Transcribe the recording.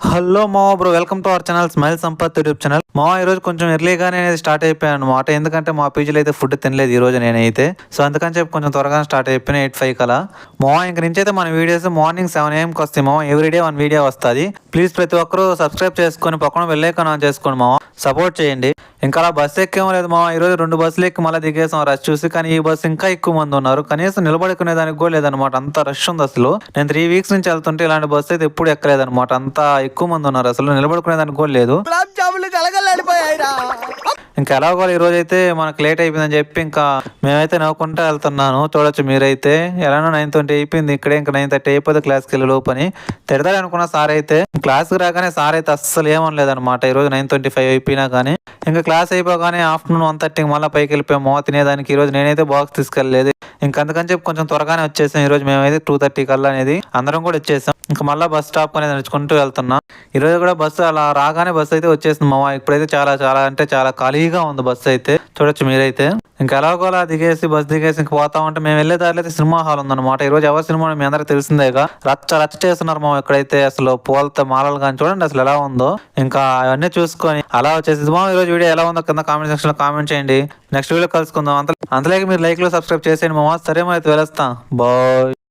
Hello మా bro welcome to our channel smile Sampath YouTube channel. మా ఈ రోజు కొంచెం ఎర్లీగానే అనేది స్టార్ట్ అయిపోయాను అనమాట ఎందుకంటే మా పీజీలో అయితే ఫుడ్ తినలేదు ఈ రోజు నేనైతే. సో అందుకని చెప్పి కొంచెం త్వరగా స్టార్ట్ అయిపోయినా ఎయిట్ ఫైవ్ కలా మా ఇంక నుంచి అయితే మన వీడియోస్ మార్నింగ్ సెవెన్ ఏఎంకి వస్తాయి మా ఎవ్రీడే వన్ వీడియో వస్తుంది. ప్లీజ్ ప్రతి ఒక్కరూ సబ్స్క్రైబ్ చేసుకొని పక్కన వెళ్ళేకన్ ఆన్ చేసుకోండి మా సపోర్ట్ చేయండి. ఇంకా అలా బస్సు ఎక్కేమో లేదు మా ఈరోజు రెండు బస్సులు ఎక్కి మళ్ళీ దిగేసాం రష్ చూసి కానీ ఈ బస్సు ఇంకా ఎక్కువ మంది ఉన్నారు. కనీసం నిలబడుకునే దానికి కూడా లేదనమాట అంత రష్ ఉంది అసలు. నేను త్రీ వీక్స్ నుంచి వెళ్తుంటే ఇలాంటి బస్సు అయితే ఎప్పుడు ఎక్కలేదనమాట అంత ఎక్కువ మంది ఉన్నారు అసలు. నిలబడుకునే దానికి కూడా లేదు. ఇంకా ఎలాగో ఈ రోజు అయితే మనకు లేట్ అయిపోయిందని చెప్పి ఇంకా మేమైతే నవ్వుకుంటూ వెళ్తున్నాను. చూడొచ్చు మీరైతే. ఎలానో నైన్ ట్వంటీ అయిపోయింది. ఇక్కడే ఇంకా నైన్ థర్టీ అయిపోతే క్లాస్కి వెళ్ళి లోపని. తిడతాడు అనుకున్న సార్ అయితే. క్లాస్కి రాగానే సార్ అయితే అస్సలు ఏమనలేదు అనమాట ఈ రోజు నైన్ ట్వంటీ ఫైవ్ అయిపోయినా కానీ. ఇంకా క్లాస్ అయిపోగానే ఆఫ్టర్నూన్ వన్ థర్టీకి మళ్ళీ పైకి వెళ్ళిపోయాము తినేదానికి ఈరోజు నేనైతే బాక్స్ తీసుకెళ్ళలేదు. అందుకని చెప్పి కొంచెం త్వరగానే వచ్చేసాం. ఈ రోజు మేమైతే టూ థర్టీ కల్లా అనేది అందరం కూడా వచ్చేసాం. ఇంకా మళ్ళీ బస్ స్టాప్ అనేది నడుచుకుంటూ వెళ్తున్నాం. ఈ రోజు కూడా బస్సు అలా రాగానే బస్సు అయితే వచ్చేసింది మామ ఇప్పుడైతే చాలా చాలా అంటే చాలా ఖాళీగా ఉంది బస్సు అయితే. చూడొచ్చు మీరైతే. ఇంకా ఎలాగో అలా దిగేసి బస్ దిగేసి ఇంకా పోతా ఉంటే మేము వెళ్ళే దారిలో అయితే సినిమా హాల్ ఉందన్నమాట. ఈ రోజు ఎవరి సినిమా మీ అందరికి తెలిసిందేగా రచ్చ రచ్చ చేస్తున్నారు మా ఇక్కడైతే. అసలు పూలతో మాలలు కానీ చూడండి అసలు ఎలా ఉందో. ఇంకా అవన్నీ చూసుకొని అలా వచ్చేసి మా ఈ రోజు వీడియో ఎలా ఉందో కింద కామెంట్ సెక్షన్లో కామెంట్ చేయండి. నెక్స్ట్ వీడియో కలుసుకుందాం. అంత అంతలేక మీరు లైక్లో సబ్స్క్రైబ్ చేసేయండి మామ. సరే మరి అయితే వెళ్ళొస్తాం. బాయ్.